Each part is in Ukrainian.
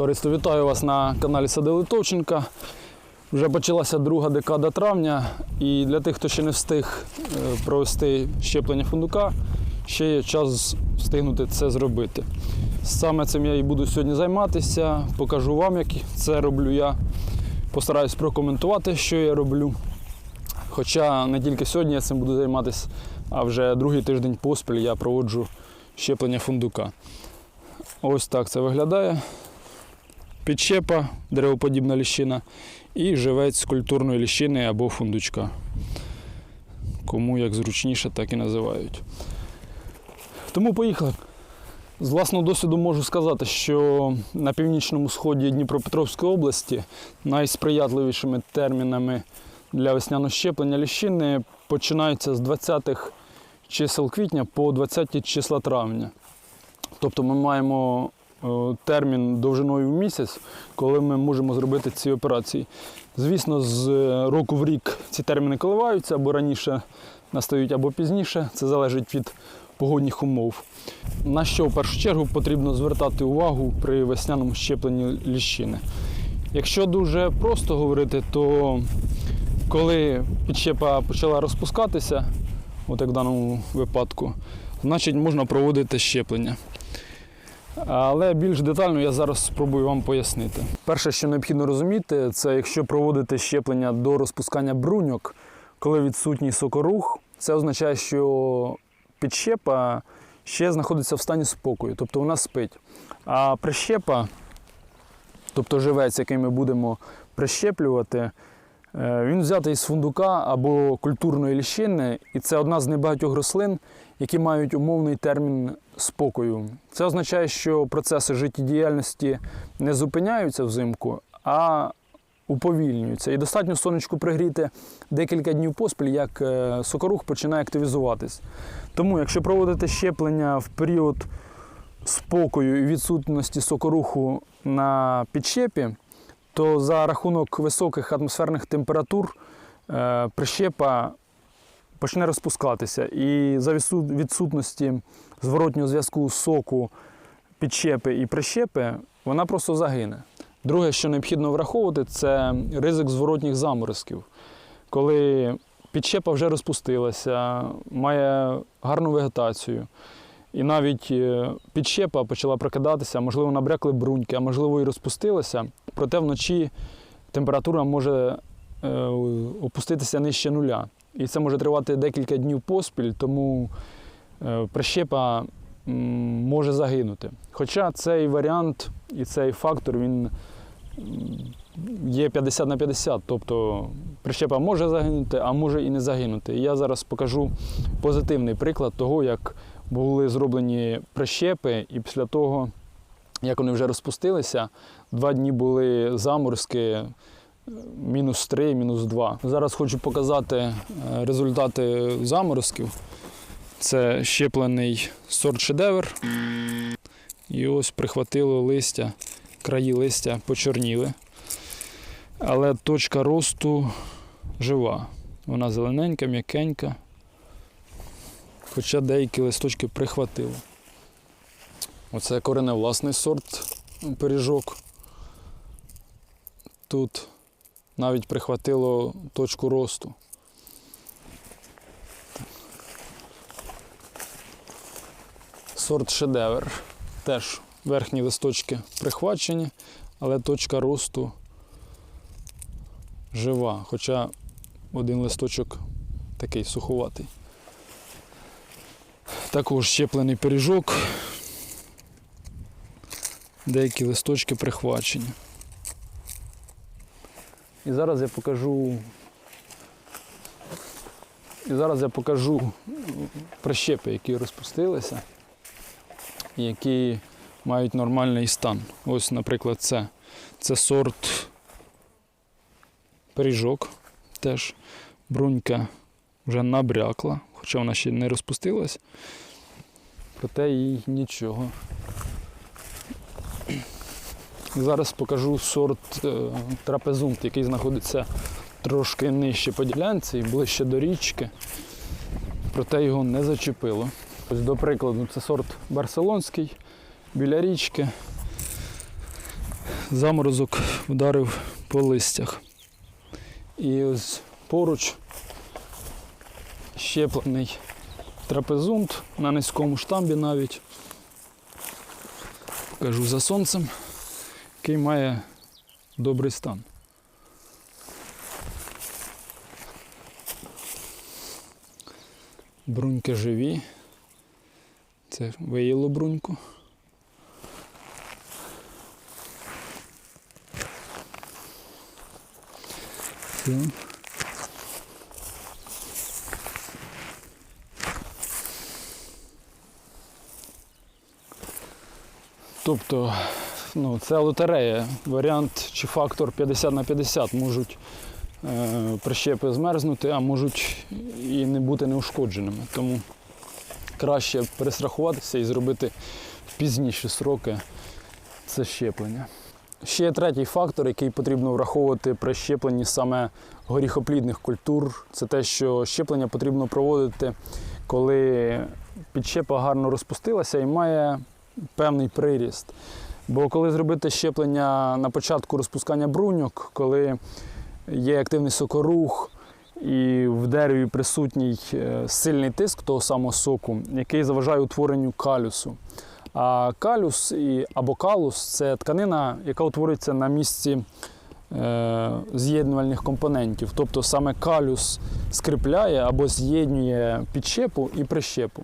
Товариство, вітаю вас на каналі Сади Литовченка. Вже почалася друга декада травня, і для тих, хто ще не встиг е, провести щеплення фундука, ще є час встигнути це зробити. Саме цим я і буду сьогодні займатися. Покажу вам, як це роблю я. Постараюсь прокоментувати, що я роблю. Хоча не тільки сьогодні я цим буду займатися, а вже другий тиждень поспіль я проводжу щеплення фундука. Ось так це виглядає. Підщепа, деревоподібна ліщина, і живець культурної ліщини або фундучка. Кому як зручніше, так і називають. Тому поїхали. З власного досвіду можу сказати, що на північному сході Дніпропетровської області найсприятливішими термінами для весняного щеплення ліщини починаються з 20-х чисел квітня по 20 числа травня. Тобто ми маємо термін довжиною в місяць, коли ми можемо зробити ці операції. Звісно, з е, року в рік ці терміни коливаються, або раніше настають, або пізніше. Це залежить від погодних умов. На що в першу чергу потрібно звертати увагу при весняному щепленні ліщини. Якщо дуже просто говорити, то коли підщепа почала розпускатися, от як в даному випадку, значить можна проводити щеплення. Але більш детально я зараз спробую вам пояснити. Перше, що необхідно розуміти, це якщо проводити щеплення до розпускання бруньок, коли відсутній сокорух, це означає, що підщепа ще знаходиться в стані спокою, тобто вона спить. А прищепа, тобто живець, який ми будемо прищеплювати, він взятий з фундука або культурної ліщини, і це одна з небагатьох рослин, які мають умовний термін спокою. Це означає, що процеси життєдіяльності не зупиняються взимку, а уповільнюються. І достатньо сонечку пригріти декілька днів поспіль, як е, сокорух починає активізуватись. Тому, якщо проводити щеплення в період спокою і відсутності сокоруху на підщепі, то за рахунок високих атмосферних температур е, прищепа почне розпускатися. І за відсутності зворотнього зв'язку соку підщепи і прищепи, вона просто загине. Друге, що необхідно враховувати, це ризик зворотніх заморозків. Коли підщепа вже розпустилася, має гарну вегетацію. І навіть е, підщепа почала прокидатися, можливо, набрякли бруньки, а можливо і розпустилася. Проте вночі температура може е, опуститися нижче нуля. І це може тривати декілька днів поспіль, тому е, прищепа може загинути. Хоча цей варіант і цей фактор він є 50 на 50, тобто прищепа може загинути, а може і не загинути. І я зараз покажу позитивний приклад того, як були зроблені прищепи, і після того, як вони вже розпустилися, два дні були заморозки. е, Мінус 3, мінус 2. Зараз хочу показати е, результати заморозків. Це щеплений сорт шедевр. І ось прихватило листя, краї листя почорніли. Але точка росту жива. Вона зелененька, м'якенька. Хоча деякі листочки прихватило. Оце кореневласний сорт пиріжок. Тут навіть прихватило точку росту. Сорт шедевр. Теж верхні листочки прихвачені, але точка росту жива, хоча один листочок такий суховатий. Також щеплений пиріжок. Деякі листочки прихвачені. І зараз я покажу. І зараз я покажу прищепи, які розпустилися, які мають нормальний стан. Ось, наприклад, це. Це сорт пиріжок. Теж брунька вже набрякла, хоча вона ще не розпустилась. Проте їй нічого. Зараз покажу сорт е, трапезунт, який знаходиться трошки нижче по ділянці і ближче до річки. Проте його не зачепило. Ось, до прикладу, це сорт барселонський біля річки. заморозок вдарив по листях. І ось поруч щеплений трапезунт на низькому штамбі навіть. Кажу за сонцем, який має добрий стан. Бруньки живі. Це виїло бруньку. Все. Тобто, ну, це лотерея. Варіант чи фактор 50 на 50 можуть е, прищепи змерзнути, а можуть і не бути неушкодженими. Тому краще перестрахуватися і зробити в пізніші сроки це щеплення. Ще є третій фактор, який потрібно враховувати при щепленні саме горіхоплідних культур. Це те, що щеплення потрібно проводити, коли підщепа гарно розпустилася і має певний приріст. Бо коли зробити щеплення на початку розпускання бруньок, коли є активний сокорух і в дереві присутній е, сильний тиск того самого соку, який заважає утворенню калюсу. А калюс і, або калус це тканина, яка утворюється на місці е, з'єднувальних компонентів. Тобто саме калюс скріпляє або з'єднує підщепу і прищепу.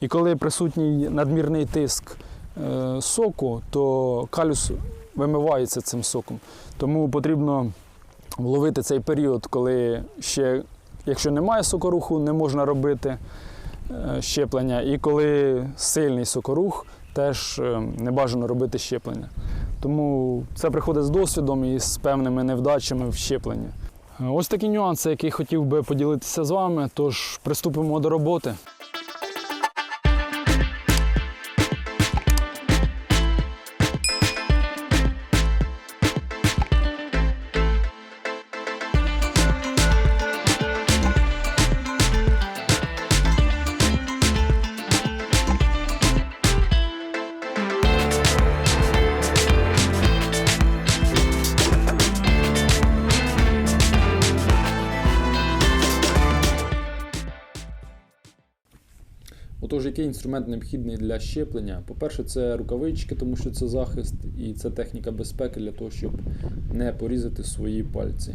І коли присутній надмірний тиск соку, то калюс вимивається цим соком. Тому потрібно вловити цей період, коли ще, якщо немає сокоруху, не можна робити е, щеплення. І коли сильний сокорух, теж е, не бажано робити щеплення. Тому це приходить з досвідом і з певними невдачами в щепленні. Е, Ось такі нюанси, які хотів би поділитися з вами. Тож приступимо до роботи. Який інструмент необхідний для щеплення? По-перше, це рукавички, тому що це захист, і це техніка безпеки для того, щоб не порізати свої пальці.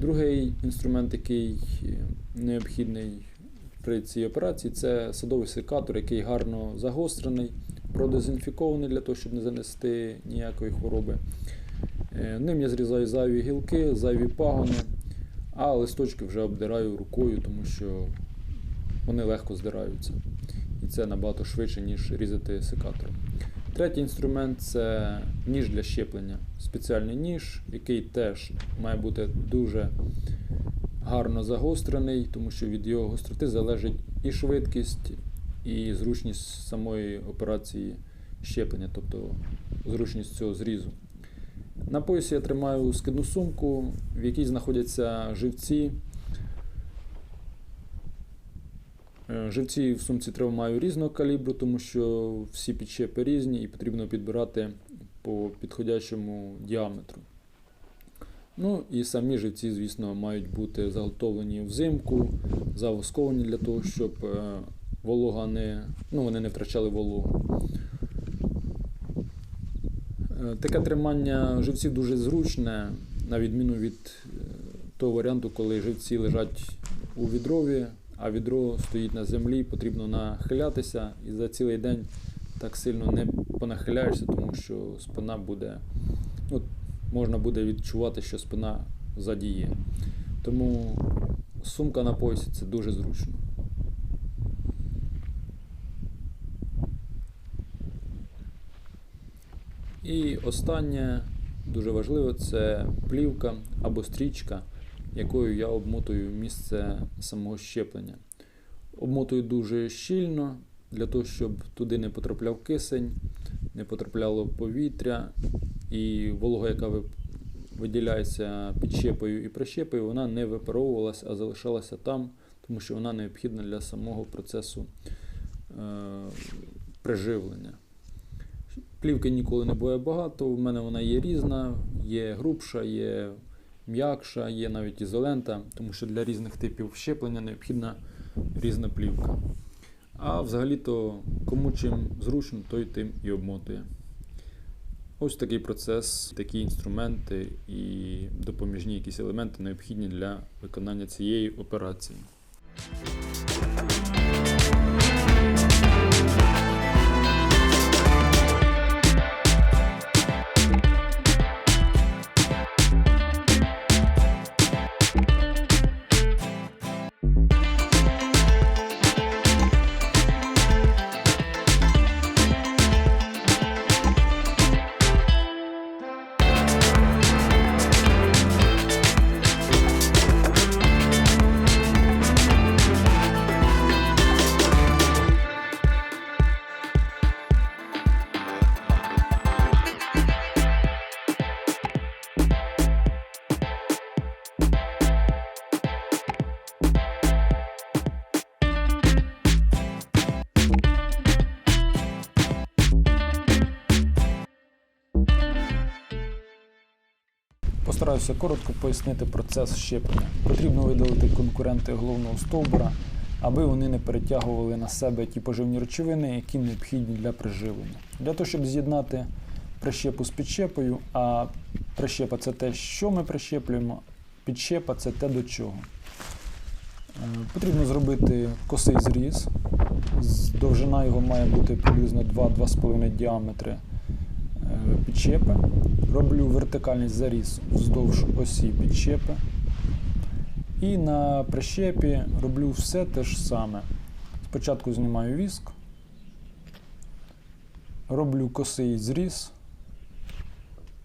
Другий інструмент, який необхідний при цій операції, це садовий секатор, який гарно загострений, продезінфікований для того, щоб не занести ніякої хвороби. Е, Ним я зрізаю зайві гілки, зайві пагони, а листочки вже обдираю рукою, тому що вони легко здираються. Це набагато швидше, ніж різати секатором. Третій інструмент це ніж для щеплення. Спеціальний ніж, який теж має бути дуже гарно загострений, тому що від його гостроти залежить і швидкість, і зручність самої операції щеплення, тобто зручність цього зрізу. На поясі я тримаю скидну сумку, в якій знаходяться живці. Е, Живці в сумці тримаю різного калібру, тому що всі підщепи різні і потрібно підбирати по підходящому діаметру. Ну і самі живці, звісно, мають бути заготовлені взимку, завосковані для того, щоб е, волога не, ну, вони не втрачали вологу. Е, Таке тримання живців дуже зручне, на відміну від е, того варіанту, коли живці лежать у відрові, а відро стоїть на землі, потрібно нахилятися і за цілий день так сильно не понахиляєшся, тому що спина буде, ну, можна буде відчувати, що спина задіє. Тому сумка на поясі це дуже зручно. І останнє дуже важливо це плівка або стрічка, якою я обмотую місце самого щеплення. Обмотую дуже щільно, для того, щоб туди не потрапляв кисень, не потрапляло повітря, і волога, яка ви- виділяється підщепою і прищепою, вона не випаровувалася, а залишалася там, тому що вона необхідна для самого процесу е, приживлення. Плівки ніколи не буває багато. У мене вона є різна, є грубша, є м'якша, є навіть ізолента, тому що для різних типів щеплення необхідна різна плівка. А взагалі-то кому чим зручно, той тим і обмотує. Ось такий процес, такі інструменти і допоміжні якісь елементи необхідні для виконання цієї операції. Постараюся коротко пояснити процес щеплення. Потрібно видалити конкуренти головного стовбура, аби вони не перетягували на себе ті поживні речовини, які необхідні для приживлення. Для того, щоб з'єднати прищепу з підщепою, а прищепа це те, що ми прищеплюємо, підщепа це те до чого. Е, Потрібно зробити косий зріз. Довжина його має бути приблизно 2-2,5 діаметри підщепи. Роблю вертикальний заріз вздовж осі підщепи. І на прищепі роблю все те ж саме. Спочатку знімаю віск, роблю косий зріз.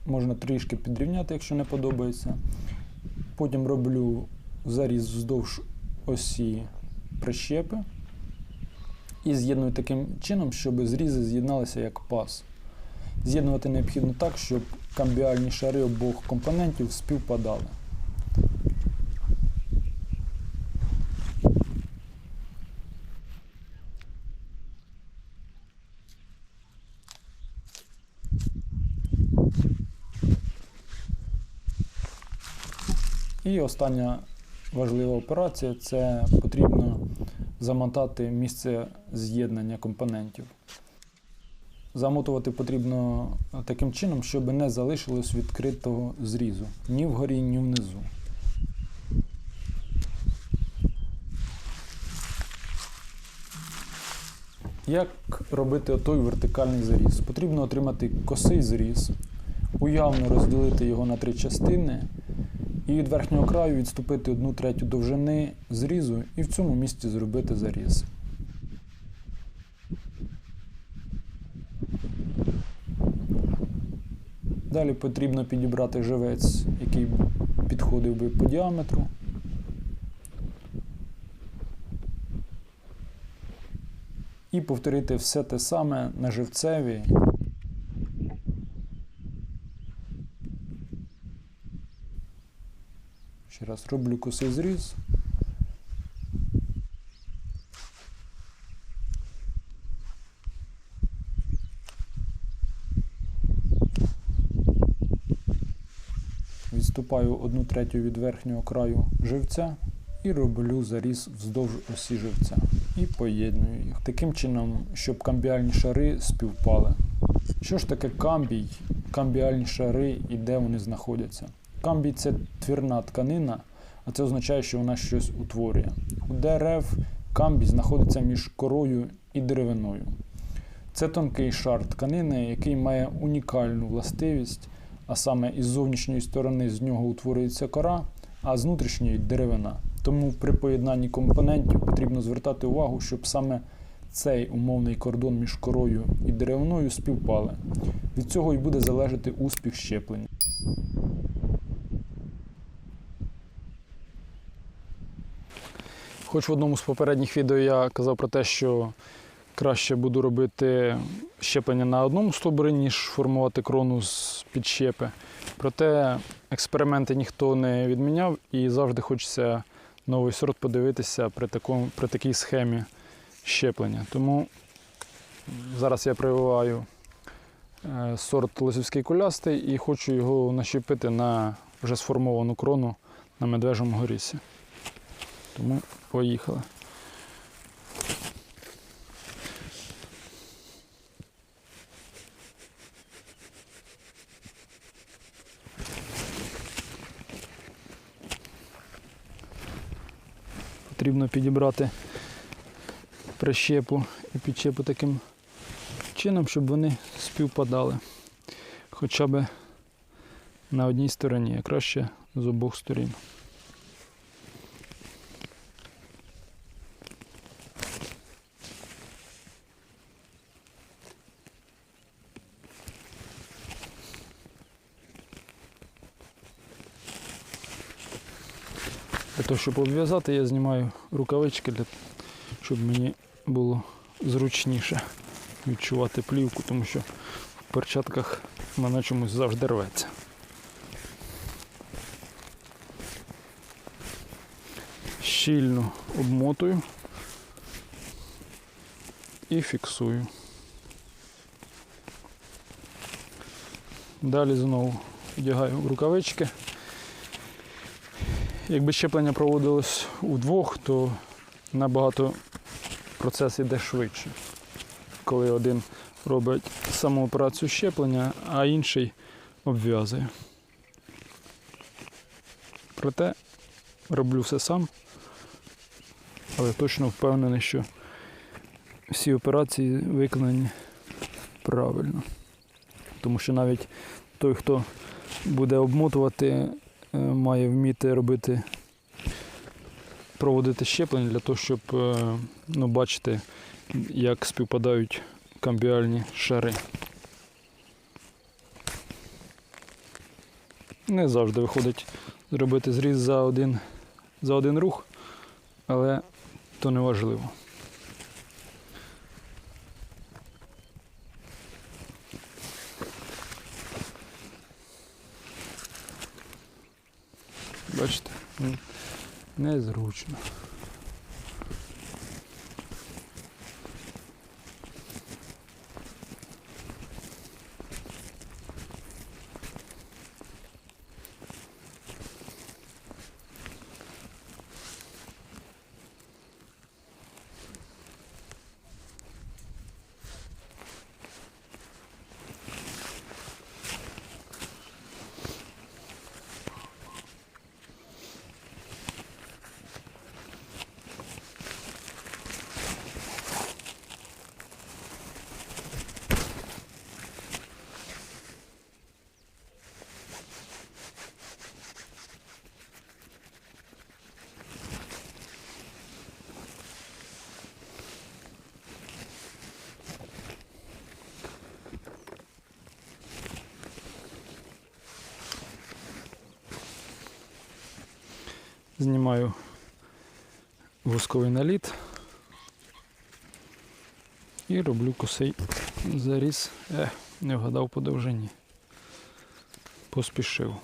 Можна трішки підрівняти, якщо не подобається. Потім роблю заріз вздовж осі прищепи. І з'єдную таким чином, щоб зрізи з'єдналися як паз. З'єднувати необхідно так, щоб камбіальні шари обох компонентів співпадали. І остання важлива операція це потрібно замотати місце з'єднання компонентів. Замотувати потрібно таким чином, щоб не залишилось відкритого зрізу ні вгорі, ні внизу. Як робити отой вертикальний заріз? Потрібно отримати косий зріз, уявно розділити його на три частини і від верхнього краю відступити одну третю довжини зрізу і в цьому місці зробити заріз. Далі потрібно підібрати живець, який підходив би по діаметру. І повторити все те саме на живцеві. Ще раз роблю косий зріз. Відступаю одну третю від верхнього краю живця і роблю заріз вздовж осі живця. І поєдную їх. Таким чином, щоб камбіальні шари співпали. Що ж таке камбій, камбіальні шари і де вони знаходяться? Камбій це твірна тканина, а це означає, що вона щось утворює. У дерев камбій знаходиться між корою і деревиною. Це тонкий шар тканини, який має унікальну властивість, а саме із зовнішньої сторони з нього утворюється кора, а з внутрішньої деревина. Тому при поєднанні компонентів потрібно звертати увагу, щоб саме цей умовний кордон між корою і деревиною співпали. Від цього і буде залежати успіх щеплення. Хоч в одному з попередніх відео я казав про те, що краще буду робити щеплення на одному стовбурі, ніж формувати крону з підщепи. Проте експерименти ніхто не відміняв і завжди хочеться новий сорт подивитися при, такому, при такій схемі щеплення. Тому зараз я прививаю е, сорт лисівський кулястий і хочу його нащепити на вже сформовану крону на медвежому горісі. Тому поїхали. Потрібно підібрати прищепу і підчепу таким чином, щоб вони співпадали. Хоча б на одній стороні, а краще з обох сторін. Того, щоб обв'язати, я знімаю рукавички, для... щоб мені було зручніше відчувати плівку, тому що в перчатках мене чомусь завжди рветься. Щільно обмотую і фіксую. Далі знову вдягаю рукавички. Якби щеплення проводилось удвох, то набагато процес йде швидше. Коли один робить саму операцію щеплення, а інший обв'язує. Проте роблю все сам, але точно впевнений, що всі операції виконані правильно. Тому що навіть той, хто буде обмотувати, має вміти робити, проводити щеплення для того, щоб е, ну, бачити, як співпадають камбіальні шари. Не завжди виходить зробити зріз за один, за один рух, але то не важливо. Бачите, незручно. Знімаю вусковий наліт і роблю косий заріз. Е, не вгадав по довжині. Поспішив.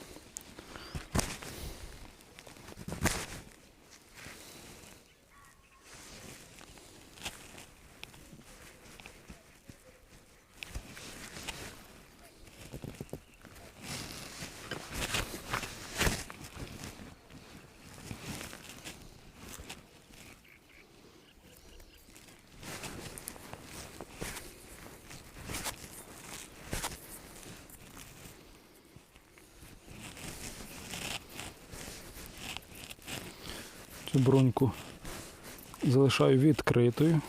Броньку залишаю відкритою.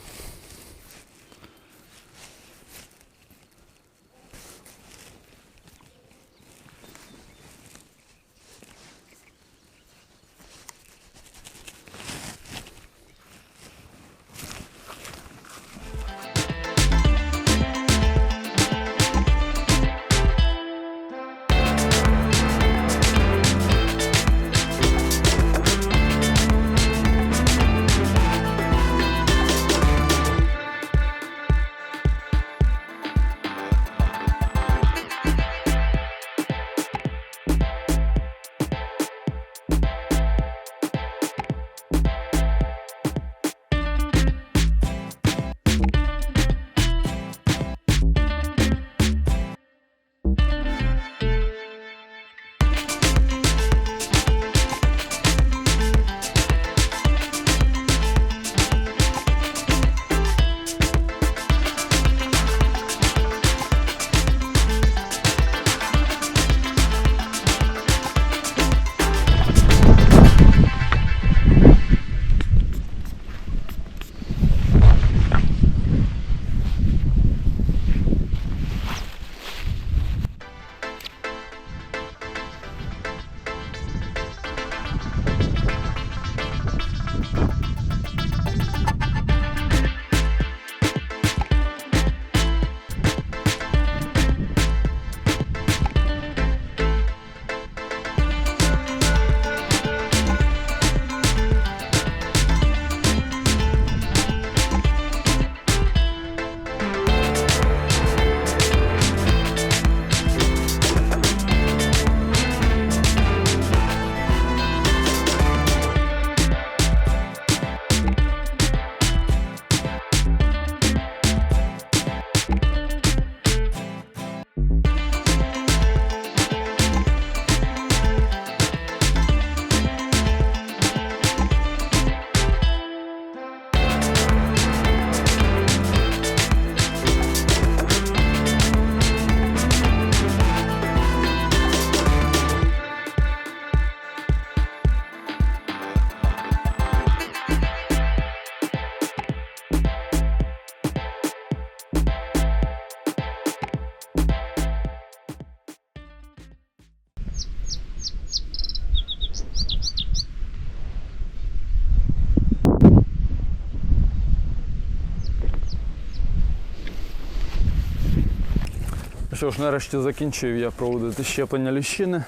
Що ж, нарешті закінчив я проводити щеплення ліщини.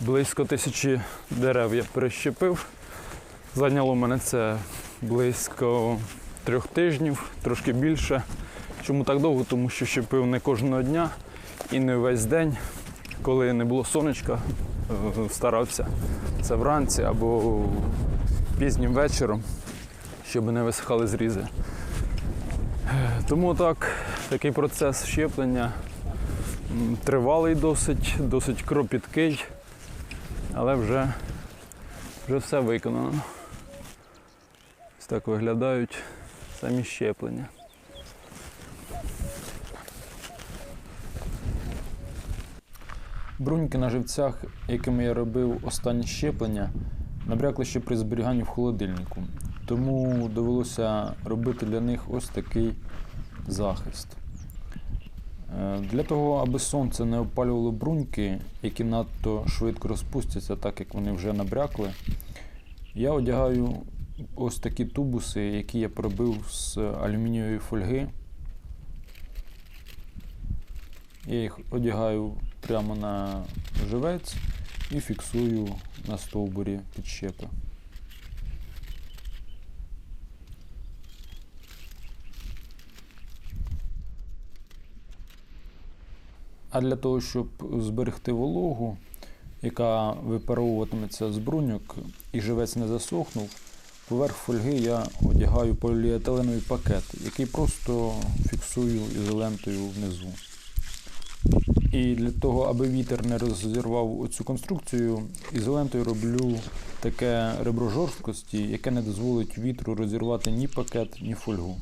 Близько тисячі дерев я перещепив. Зайняло мене це близько трьох тижнів, трошки більше. Чому так довго? Тому що щепив не кожного дня і не весь день. Коли не було сонечка, е, старався це вранці або пізнім вечором, щоб не висихали зрізи. Е, Тому так, такий процес щеплення тривалий досить, досить кропіткий, але вже, вже все виконано. Ось так виглядають самі щеплення. Бруньки на живцях, якими я робив останні щеплення, набрякли ще при зберіганні в холодильнику. Тому довелося робити для них ось такий захист. Е, Для того, аби сонце не опалювало бруньки, які надто швидко розпустяться, так як вони вже набрякли, я одягаю ось такі тубуси, які я пробив з алюмінієвої фольги. Я їх одягаю прямо на живець і фіксую на стовбурі підщепи. А для того, щоб зберегти вологу, яка випаровуватиметься з бруньок і живець не засохнув, поверх фольги я одягаю поліетиленовий пакет, який просто фіксую ізолентою внизу. І для того, аби вітер не розірвав оцю конструкцію, ізолентою роблю таке ребро жорсткості, яке не дозволить вітру розірвати ні пакет, ні фольгу.